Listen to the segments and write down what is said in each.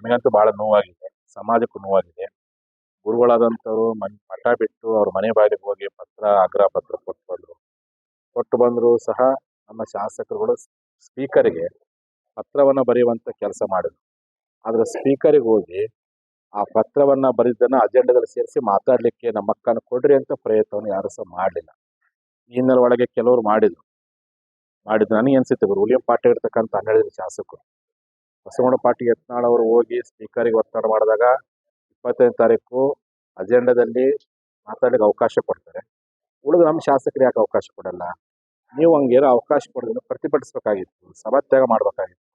ನಮಗಂತೂ ಬಹಳ ನೋವಾಗಿದೆ. ಸಮಾಜಕ್ಕೂ ನೋವಾಗಿದೆ. ಗುರುಗಳಾದಂಥವ್ರು ಮನ್, ಮಠ ಬಿಟ್ಟು ಅವ್ರ ಮನೆ ಬಾಗಿಲಿಗೆ ಹೋಗಿ ಪತ್ರ, ಆಗ್ರಹ ಪತ್ರ ಕೊಟ್ಟು ಬಂದರು. ಕೊಟ್ಟು ಬಂದರೂ ಸಹ ನಮ್ಮ ಶಾಸಕರುಗಳು ಸ್ಪೀಕರಿಗೆ ಪತ್ರವನ್ನು ಬರೆಯುವಂಥ ಕೆಲಸ ಮಾಡಿದ್ರು. ಆದರೆ ಸ್ಪೀಕರಿಗೆ ಹೋಗಿ ಆ ಪತ್ರವನ್ನು ಬರೆದನ್ನು ಅಜೆಂಡಾದಲ್ಲಿ ಸೇರಿಸಿ ಮಾತಾಡಲಿಕ್ಕೆ ನಮ್ಮ ಅಕ್ಕನ ಕೊಡ್ರಿ ಅಂತ ಪ್ರಯತ್ನವನ್ನು ಯಾರೂ ಸಹ ಮಾಡಲಿಲ್ಲ. ಈ ಒಳಗೆ ಕೆಲವರು ಮಾಡಿದರು. ಮಾಡಿದ್ದು ನನಗೆ ಅನಿಸುತ್ತೆ ಇವರು ಉಲಿಯಂ ಪಾಠ ಇರ್ತಕ್ಕಂಥ ಹನ್ನೆರಡು ಶಾಸಕರು. ಬಸವಣ್ಣ ಪಾರ್ಟಿ ಯತ್ನಾಳ್ ಅವರು ಹೋಗಿ ಸ್ಪೀಕರಿಗೆ ಒತ್ತಡ ಮಾಡಿದಾಗ ಇಪ್ಪತ್ತೈದು ತಾರೀಕು ಅಜೆಂಡಾದಲ್ಲಿ ಮಾತಾಡಲಿಕ್ಕೆ ಅವಕಾಶ ಕೊಡ್ತಾರೆ. ಉಳಿದು ನಮ್ಮ ಶಾಸಕರು ಯಾಕೆ ಅವಕಾಶ ಕೊಡಲ್ಲ? ನೀವು ಹಂಗೇನೋ ಅವಕಾಶ ಕೊಡೋದನ್ನು ಪ್ರತಿಭಟಿಸ್ಬೇಕಾಗಿತ್ತು ಸಭಾತ್ಯಾಗ ಮಾಡಬೇಕಾಗಿತ್ತು.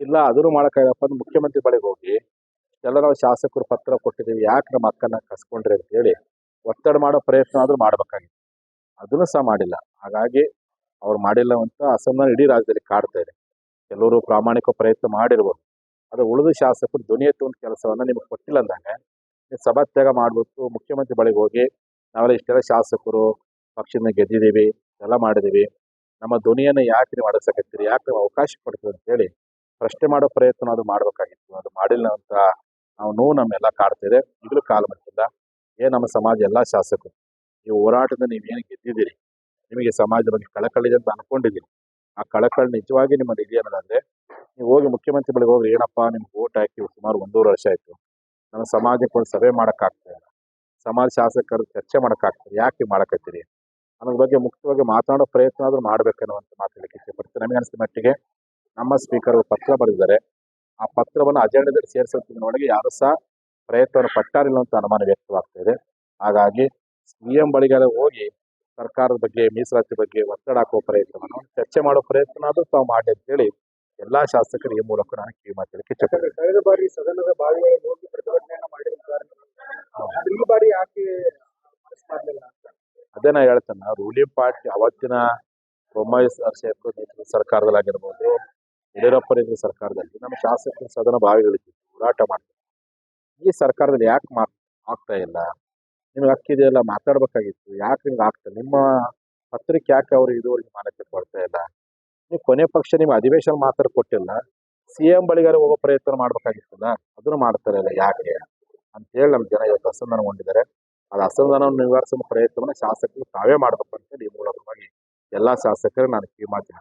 ಇಲ್ಲ, ಅದನ್ನು ಮಾಡೋಕ್ಕಾಗಪ್ಪ ಅಂದ್ರೆ ಮುಖ್ಯಮಂತ್ರಿ ಬಳಿಗೆ ಹೋಗಿ ಎಲ್ಲ ನಾವು ಶಾಸಕರು ಪತ್ರ ಕೊಟ್ಟಿದ್ದೀವಿ, ಯಾಕೆ ನಮ್ಮ ಅಕ್ಕನ ಕಸ್ಕೊಂಡ್ರಿ ಅಂತೇಳಿ ಒತ್ತಡ ಮಾಡೋ ಪ್ರಯತ್ನ ಆದರೂ ಮಾಡಬೇಕಾಗಿತ್ತು. ಅದನ್ನು ಸಹ ಮಾಡಿಲ್ಲ. ಹಾಗಾಗಿ ಅವ್ರು ಮಾಡಿಲ್ಲ ಅಂತ ಅಸಮಾನ ಇಡೀ ರಾಜ್ಯದಲ್ಲಿ ಕಾಡ್ತಾ ಇದೆ. ಕೆಲವರು ಪ್ರಾಮಾಣಿಕ ಪ್ರಯತ್ನ ಮಾಡಿರ್ಬೋದು. ಅದು ಉಳಿದ ಶಾಸಕರು ಧ್ವನಿ ಎತ್ತುವಂಥ ಕೆಲಸವನ್ನು ನಿಮಗೆ ಕೊಟ್ಟಿಲ್ಲ ಅಂದಾಗ, ನೀವು ಸಭಾತ್ಯಾಗ ಮಾಡ್ಬಿಟ್ಟು ಮುಖ್ಯಮಂತ್ರಿ ಬಳಿಗೆ ಹೋಗಿ, ನಾವೆಲ್ಲ ಇಷ್ಟೆಲ್ಲ ಶಾಸಕರು, ಪಕ್ಷದಿಂದ ಗೆದ್ದಿದ್ದೀವಿ, ಎಲ್ಲ ಮಾಡಿದ್ದೀವಿ, ನಮ್ಮ ಧ್ವನಿಯನ್ನು ಯಾಕೆ ನೀವು ಅಡಸಕತ್ತೀರಿ ಯಾಕೆ ನೀವು ಅವಕಾಶ ಕೊಡ್ತೀವಿ ಅಂತೇಳಿ ಪ್ರಶ್ನೆ ಮಾಡೋ ಪ್ರಯತ್ನ ಅದು ಮಾಡಬೇಕಾಗಿತ್ತು. ಅದು ಮಾಡಿಲ್ಲ ಅಂತ ನಾವು ನೋವು ನಮ್ಮೆಲ್ಲ ಕಾಡ್ತಿದೆ ಈಗಲೂ ಕಾಲ ಬಂದಿಲ್ಲ. ಏ, ನಮ್ಮ ಸಮಾಜ ಎಲ್ಲ ಶಾಸಕರು ಈ ಹೋರಾಟದ ನೀವೇನು ಗೆದ್ದಿದ್ದೀರಿ? ನಿಮಗೆ ಸಮಾಜದ ಬಗ್ಗೆ ಕಳಕಳಿದೆ ಅಂತ ಅನ್ಕೊಂಡಿದ್ದೀನಿ ಆ ಕಳಕಳಿ ನಿಜವಾಗಿ ನಿಮ್ಮಲ್ಲಿ ಇದೆ ಅನ್ನೋದಾದ್ರೆ, ನೀವು ಹೋಗಿ ಮುಖ್ಯಮಂತ್ರಿ ಬಳಿಗೆ ಹೋಗಿ ಏನಪ್ಪ ನಿಮ್ಗೆ ಓಟ್ ಹಾಕಿ ಸುಮಾರು ಒಂದೂವರೆ ವರ್ಷ ಆಯಿತು. ನಮ್ಮ ಸಮಾಜಕ್ಕೆ ಒಂದು ಸಭೆ ಮಾಡೋಕ್ಕಾಗ್ತಾ ಇಲ್ಲ. ಸಮಾಜ ಶಾಸಕರು ಚರ್ಚೆ ಮಾಡೋಕ್ಕಾಗ್ತದೆ ಯಾಕೆ ಮಾಡಕತ್ತೀರಿ? ಅನ್ನೋದ್ರ ಬಗ್ಗೆ ಮುಕ್ತವಾಗಿ ಮಾತಾಡೋ ಪ್ರಯತ್ನ ಆದರೂ ಮಾಡ್ಬೇಕನ್ನುವಂತ ಮಾತಾಡಲಿಕ್ಕೆ ಇಷ್ಟಪಡ್ತೀನಿ. ನಮಗೆ ಅನಿಸಿದ ಮಟ್ಟಿಗೆ ನಮ್ಮ ಸ್ಪೀಕರ್ ಪತ್ರ ಬರೆದಿದ್ದಾರೆ. ಆ ಪತ್ರವನ್ನು ಅಜೆಂಡಾದಲ್ಲಿ ಸೇರಿಸೋದ್ರೊಳಗೆ ಯಾರು ಸಹ ಪ್ರಯತ್ನವನ್ನು ಪಟ್ಟಾರಿಲ್ಲ ಅಂತ ಅನುಮಾನ ವ್ಯಕ್ತವಾಗ್ತಾ ಇದೆ. ಹಾಗಾಗಿ ಸಿ ಎಂ ಬಳಿಗಾರ ಹೋಗಿ ಸರ್ಕಾರದ ಬಗ್ಗೆ ಮೀಸಲಾತಿ ಬಗ್ಗೆ ಒತ್ತಡ ಹಾಕೋ ಪ್ರಯತ್ನವನ್ನು ಚರ್ಚೆ ಮಾಡೋ ಪ್ರಯತ್ನ ಆದರೂ ತಾವು ಮಾಡಿ ಅಂತೇಳಿ ಎಲ್ಲಾ ಶಾಸಕರು ಈ ಮೂಲಕ ನಾನು ಕಿವಿ ಮಾತಾಡಲಿಕ್ಕೆ ಇಷ್ಟಪಡ್ತೀನಿ ಕಳೆದ ಬಾರಿ ಸದನದ ಬಾವಿಯಲ್ಲಿ ಹೋಗಿ ಪ್ರತಿಭಟನೆಯನ್ನ ಮಾಡಿದ ಕಾರಣ ಆದ್ರೆ ಈ ಬಾರಿ ಯಾಕೆ ಅದೇ ನಾ ಹೇಳ್ತೇನೆ ರೂಲಿಂಗ್ ಪಾರ್ಟಿ ಅವತ್ತಿನ ಬೊಮ್ಮಾಯಿ ಸರ್ಕಾರದಲ್ಲಿ ಆಗಿರ್ಬೋದು ಸರ್ಕಾರದಲ್ಲಾಗಿರ್ಬೋದು ಯಡಿಯೂರಪ್ಪ ನೇತೃತ್ವದ ಸರ್ಕಾರದಲ್ಲಿ ನಮ್ಮ ಶಾಸಕರು ಸದನ ಬಾವಿಗಳಿದ್ದು ಹೋರಾಟ ಮಾಡ್ತಾರೆ. ಈ ಸರ್ಕಾರದಲ್ಲಿ ಯಾಕೆ ಮಾ ಆಗ್ತಾ ಇಲ್ಲ? ನಿಮ್ಗೆ ಹಕ್ಕಿದೆಯಲ್ಲ ಮಾತಾಡ್ಬೇಕಾಗಿತ್ತು. ಯಾಕೆ ನಿಮ್ಗೆ ಆಗ್ತದೆ ನಿಮ್ಮ ಪತ್ರಿಕೆ ಯಾಕೆ ಅವರು ಇದುವರೆಗೆ ಮಾನ್ಯತೆ ಕೊಡ್ತಾ ಇಲ್ಲ? ನೀವು ಕೊನೆ ಪಕ್ಷ ನಿಮ್ಮ ಅಧಿವೇಶನ ಮಾತ್ರ ಕೊಟ್ಟಿಲ್ಲ. ಸಿ ಎಂ ಬಳಿಗಾರ ಹೋಗೋ ಪ್ರಯತ್ನ ಮಾಡ್ಬೇಕಾಗಿತ್ತಲ್ಲ, ಅದನ್ನು ಮಾಡ್ತಾರೆ ಇಲ್ಲ ಯಾಕೆ ಅಂತೇಳಿ ನಮ್ಮ ಜನ ಇವತ್ತು ಅಸಮಾಧಾನಗೊಂಡಿದ್ದಾರೆ. ಅದು ಅಸಮಾಧಾನವನ್ನು ನಿವಾರಿಸುವ ಪ್ರಯತ್ನವನ್ನು ಶಾಸಕರು ತಾವೇ ಮಾಡಬೇಕು ಅಂತೇಳಿ ಈ ಮೂಲಕವಾಗಿ ಎಲ್ಲ ಶಾಸಕರು ನಾನು ಕಿವಿ ಮಾತು